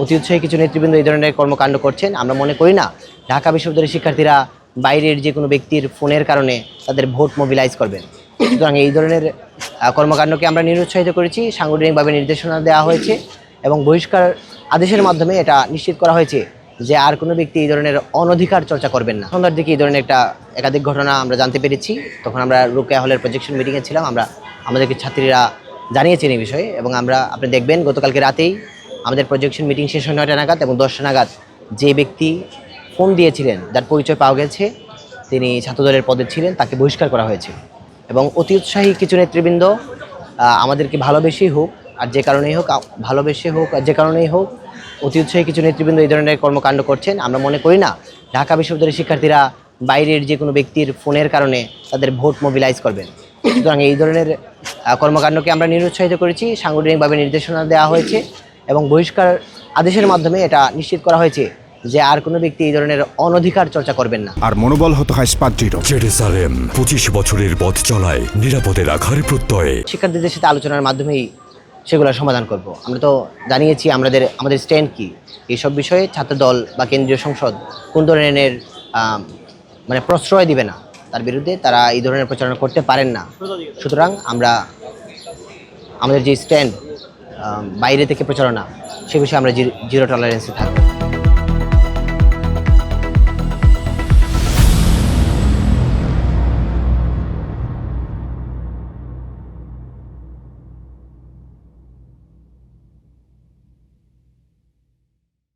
অতি উৎসাহী কিছু নেতৃবৃন্দ এই ধরনের কর্মকাণ্ড করছেন। আমরা মনে করি না, ঢাকা বিশ্ববিদ্যালয়ের শিক্ষার্থীরা বাইরের যে কোনো ব্যক্তির ফোনের কারণে তাদের ভোট মোবিলাইজ করবেন। সুতরাং এই ধরনের কর্মকাণ্ডকে আমরা নিরুৎসাহিত করেছি, সাংগঠনিকভাবে নির্দেশনা দেওয়া হয়েছে এবং বহিষ্কার আদেশের মাধ্যমে এটা নিশ্চিত করা হয়েছে যে আর কোনো ব্যক্তি এই ধরনের অনধিকার চর্চা করবেন না। সন্ধ্যার দিকে এই ধরনের একটা একাধিক ঘটনা আমরা জানতে পেরেছি। তখন আমরা রুকেয়া হলের প্রজেকশন মিটিংয়ে ছিলাম। আমরা আমাদেরকে ছাত্রীরা জানিয়েছেন এই বিষয়ে এবং আমরা, আপনি দেখবেন গতকালকে রাতেই আমাদের প্রজেকশন মিটিং শেষ হয় নয়টা নাগাদ এবং দশটা নাগাদ যে ব্যক্তি ফোন দিয়েছিলেন, যার পরিচয় পাওয়া গেছে, তিনি ছাত্রদলের পদে ছিলেন, তাকে বহিষ্কার করা হয়েছে। এবং অতি উৎসাহী কিছু নেতৃবৃন্দ আমাদেরকে ভালোবেসেই হোক আর যে কারণেই হোক ভালোবেসে হোক আর যে কারণেই হোক, অতি উৎসাহী কিছু নেতৃবৃন্দ এই ধরনের কর্মকাণ্ড করছেন। আমরা মনে করি না, ঢাকা বিশ্ববিদ্যালয়ের শিক্ষার্থীরা বাইরের যে কোনো ব্যক্তির ফোনের কারণে তাদের ভোট মোবিলাইজ করবেন। সুতরাং এই ধরনের কর্মকাণ্ডকে আমরা নিরুৎসাহিত করেছি, সাংগঠনিকভাবে নির্দেশনা দেওয়া হয়েছে। এবং বহিষ্কার আদেশের মাধ্যমে এটা নিশ্চিত করা হয়েছে যে আর কোনো ব্যক্তি এই ধরনের অনধিকার চর্চা করবেন না। আর মনোবল হতে হয় স্পাট দৃঢ় জেরুসালেম পঁচিশ বছরের পথ চলায় নিরাপদে রাখার প্রত্যয়ে। শিক্ষার্থীদের সাথে আলোচনার মাধ্যমেই সেগুলো সমাধান করব। আমরা তো জানিয়েছি আমাদের আমাদের স্ট্যান্ড কি? এইসব বিষয়ে ছাত্রদল বা কেন্দ্রীয় সংসদ কোন ধরনের মানে প্রশ্রয় দিবে না। তার বিরুদ্ধে তারা এই ধরনের প্রচারণা করতে পারেন না। সুতরাং আমরা আমাদের যে স্ট্যান্ড বাইরে থেকে প্রচারণা সে বিষয়ে আমরা জিরো টলারেন্সে থাকব।